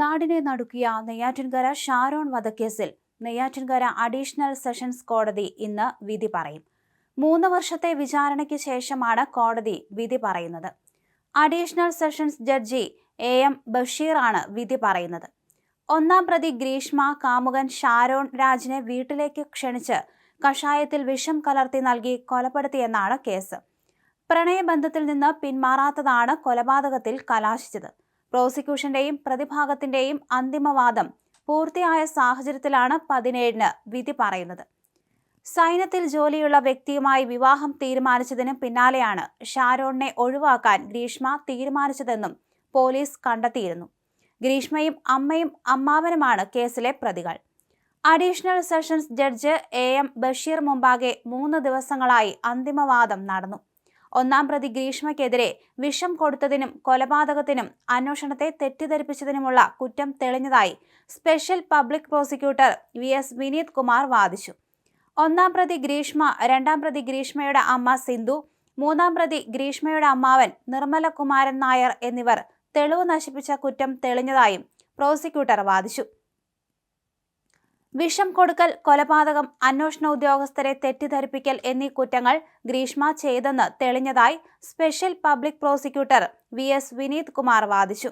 നാടിനെ നടുക്കിയ നെയ്യാറ്റിൻകര ഷാരോൺ വധക്കേസിൽ നെയ്യാറ്റിൻകര അഡീഷണൽ സെഷൻസ് കോടതി ഇന്ന് വിധി പറയും. മൂന്ന് വർഷത്തെ വിചാരണയ്ക്ക് ശേഷമാണ് കോടതി വിധി പറയുന്നത്. Additional sessions judge A M ബഷീറാണ് വിധി പറയുന്നത്. ഒന്നാം പ്രതി ഗ്രീഷ്മ കാമുകൻ ഷാരോൺ രാജിനെ വീട്ടിലേക്ക് ക്ഷണിച്ച് കഷായത്തിൽ വിഷം കലർത്തി നൽകി കൊലപ്പെടുത്തിയെന്നാണ് കേസ്. പ്രണയബന്ധത്തിൽ നിന്ന് പിന്മാറാത്തതാണ് കൊലപാതകത്തിൽ കലാശിച്ചത്. പ്രോസിക്യൂഷന്റെയും പ്രതിഭാഗത്തിന്റെയും അന്തിമവാദം പൂർത്തിയായ സാഹചര്യത്തിലാണ് പതിനേഴിന് വിധി പറയുന്നത്. സൈന്യത്തിൽ ജോലിയുള്ള വ്യക്തിയുമായി വിവാഹം തീരുമാനിച്ചതിന് പിന്നാലെയാണ് ഷാരോണിനെ ഒഴിവാക്കാൻ ഗ്രീഷ്മ തീരുമാനിച്ചതെന്നും പോലീസ് കണ്ടെത്തിയിരുന്നു. ഗ്രീഷ്മയും അമ്മയും അമ്മാവനുമാണ് കേസിലെ പ്രതികൾ. Additional sessions judge A M Basheer മുമ്പാകെ മൂന്ന് ദിവസങ്ങളായി അന്തിമവാദം നടന്നു. ഒന്നാം പ്രതി ഗ്രീഷ്മയ്ക്കെതിരെ വിഷം കൊടുത്തതിനും കൊലപാതകത്തിനും അന്വേഷണത്തെ തെറ്റിദ്ധരിപ്പിച്ചതിനുമുള്ള കുറ്റം തെളിഞ്ഞതായി special public prosecutor V S Vineeth Kumar വാദിച്ചു. ഒന്നാം പ്രതി ഗ്രീഷ്മ രണ്ടാം പ്രതി ഗ്രീഷ്മയുടെ അമ്മ സിന്ധു മൂന്നാം പ്രതി ഗ്രീഷ്മയുടെ അമ്മാവൻ നിർമ്മല കുമാരൻ നായർ എന്നിവർ തെളിവ് നശിപ്പിച്ച കുറ്റം തെളിഞ്ഞതായും പ്രോസിക്യൂട്ടർ വാദിച്ചു. വിഷം കൊടുക്കൽ കൊലപാതകം അന്വേഷണ ഉദ്യോഗസ്ഥരെ തെറ്റിദ്ധരിപ്പിക്കൽ എന്നീ കുറ്റങ്ങൾ ഗ്രീഷ്മ ചെയ്തെന്ന് തെളിഞ്ഞതായി special public prosecutor V S Vineeth Kumar വാദിച്ചു.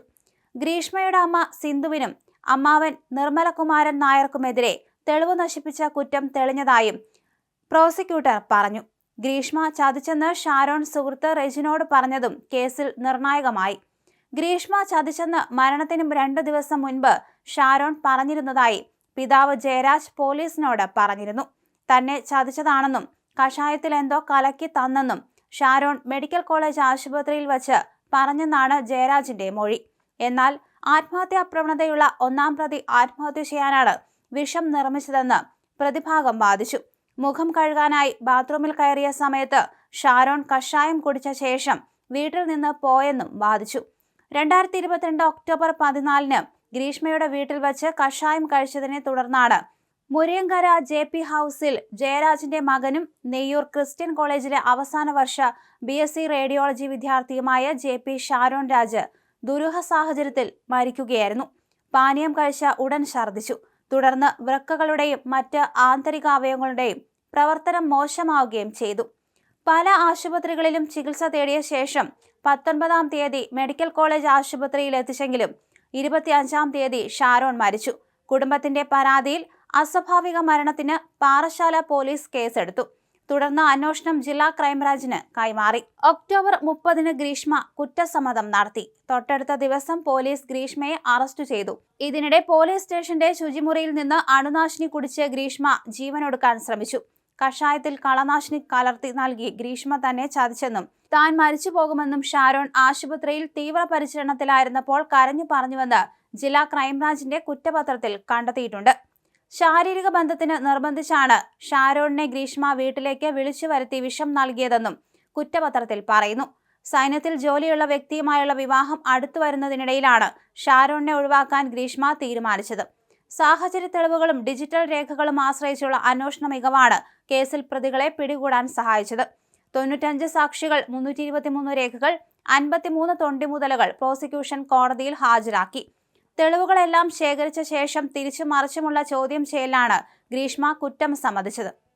ഗ്രീഷ്മയുടെ അമ്മ സിന്ധുവിനും അമ്മാവൻ നിർമ്മലകുമാരൻ നായർക്കുമെതിരെ തെളിവ് നശിപ്പിച്ച കുറ്റം തെളിഞ്ഞതായും പ്രോസിക്യൂട്ടർ പറഞ്ഞു. ഗ്രീഷ്മ ചതിച്ചെന്ന് ഷാരോൺ സുഹൃത്ത് റെജിനോട് പറഞ്ഞതും കേസിൽ നിർണായകമായി. ഗ്രീഷ്മ ചതിച്ചെന്ന് മരണത്തിനും രണ്ടു ദിവസം മുൻപ് ഷാരോൺ പറഞ്ഞിരുന്നതായി പിതാവ് ജയരാജ് പോലീസിനോട് പറഞ്ഞിരുന്നു. തന്നെ ചതിച്ചതാണെന്നും കഷായത്തിൽ എന്തോ കലക്കി തന്നെന്നും ഷാരോൺ മെഡിക്കൽ കോളേജ് ആശുപത്രിയിൽ വച്ച് പറഞ്ഞെന്നാണ് ജയരാജിന്റെ മൊഴി. എന്നാൽ ആത്മഹത്യാ പ്രവണതയുള്ള ഒന്നാം പ്രതി ആത്മഹത്യ ചെയ്യാനാണ് വിഷം നിർമ്മിച്ചതെന്ന് പ്രതിഭാഗം വാദിച്ചു. മുഖം കഴുകാനായി ബാത്റൂമിൽ കയറിയ സമയത്ത് ഷാരോൺ കഷായം കുടിച്ച ശേഷം വീട്ടിൽ നിന്ന് പോയെന്നും വാദിച്ചു. രണ്ടായിരത്തി ഇരുപത്തിരണ്ട് ഒക്ടോബർ പതിനാലിന് ഗ്രീഷ്മയുടെ വീട്ടിൽ വച്ച് കഷായം കഴിച്ചതിനെ തുടർന്നാണ്. മുരിയങ്കര ജെ പി ഹൗസിൽ ജയരാജിന്റെ മകനും നെയ്യൂർ ക്രിസ്ത്യൻ കോളേജിലെ അവസാന വർഷ ബി എസ് സി റേഡിയോളജി വിദ്യാർത്ഥിയുമായ ജെ പി ഷാരോൺ രാജ് ദുരൂഹ സാഹചര്യത്തിൽ മരിക്കുകയായിരുന്നു. പാനീയം കഴിച്ച ഉടൻ ഛർദ്ദിച്ചു. തുടർന്ന് വൃക്കകളുടെയും മറ്റ് ആന്തരിക അവയവങ്ങളുടെയും പ്രവർത്തനം മോശമാവുകയും ചെയ്തു. പല ആശുപത്രികളിലും ചികിത്സ തേടിയ ശേഷം പത്തൊൻപതാം തീയതി മെഡിക്കൽ കോളേജ് ആശുപത്രിയിൽ എത്തിച്ചെങ്കിലും ഇരുപത്തിയഞ്ചാം തീയതി ഷാരോൺ മരിച്ചു. കുടുംബത്തിന്റെ പരാതിയിൽ അസ്വാഭാവിക മരണത്തിന് പാറശാല പോലീസ് കേസെടുത്തു. തുടർന്ന് അന്വേഷണം ജില്ലാ ക്രൈംബ്രാഞ്ചിന് കൈമാറി. ഒക്ടോബർ മുപ്പതിന് ഗ്രീഷ്മ കുറ്റസമ്മതം നടത്തി. തൊട്ടടുത്ത ദിവസം പോലീസ് ഗ്രീഷ്മയെ അറസ്റ്റ് ചെയ്തു. ഇതിനിടെ പോലീസ് സ്റ്റേഷന്റെ ശുചിമുറിയിൽ നിന്ന് അണുനാശിനി കുടിച്ച് ഗ്രീഷ്മ ജീവനൊടുക്കാൻ ശ്രമിച്ചു. കഷായത്തിൽ കളനാശിനി കലർത്തി നൽകി. ഗ്രീഷ്മ തന്നെ ചതിച്ചെന്നും താൻ മരിച്ചു പോകുമെന്നും ഷാരോൺ ആശുപത്രിയിൽ തീവ്ര പരിചരണത്തിലായിരുന്നപ്പോൾ കരഞ്ഞു പറഞ്ഞുവെന്ന് ജില്ലാ ക്രൈംബ്രാഞ്ചിന്റെ കുറ്റപത്രത്തിൽ കണ്ടെത്തിയിട്ടുണ്ട്. ശാരീരിക ബന്ധത്തിന് നിർബന്ധിച്ചാണ് ഷാരോണിനെ ഗ്രീഷ്മ വീട്ടിലേക്ക് വിളിച്ചു വരുത്തി വിഷം നൽകിയതെന്നും കുറ്റപത്രത്തിൽ പറയുന്നു. സൈന്യത്തിൽ ജോലിയുള്ള വ്യക്തിയുമായുള്ള വിവാഹം അടുത്തു വരുന്നതിനിടയിലാണ് ഷാരോണിനെ ഒഴിവാക്കാൻ ഗ്രീഷ്മ തീരുമാനിച്ചത്. സാഹചര്യ തെളിവുകളും ഡിജിറ്റൽ രേഖകളും ആശ്രയിച്ചുള്ള അന്വേഷണ മികവാണ് കേസിൽ പ്രതികളെ പിടികൂടാൻ സഹായിച്ചത്. തൊണ്ണൂറ്റഞ്ച് സാക്ഷികൾ മുന്നൂറ്റി ഇരുപത്തിമൂന്ന് രേഖകൾ അൻപത്തിമൂന്ന് തൊണ്ടിമുതലുകൾ പ്രോസിക്യൂഷൻ കോടതിയിൽ ഹാജരാക്കി. തെളിവുകളെല്ലാം ശേഖരിച്ച ശേഷം തിരിച്ചു മറിച്ചുമുള്ള ചോദ്യം ചെയ്യലാണ് ഗ്രീഷ്മ കുറ്റം സമ്മതിച്ചത്.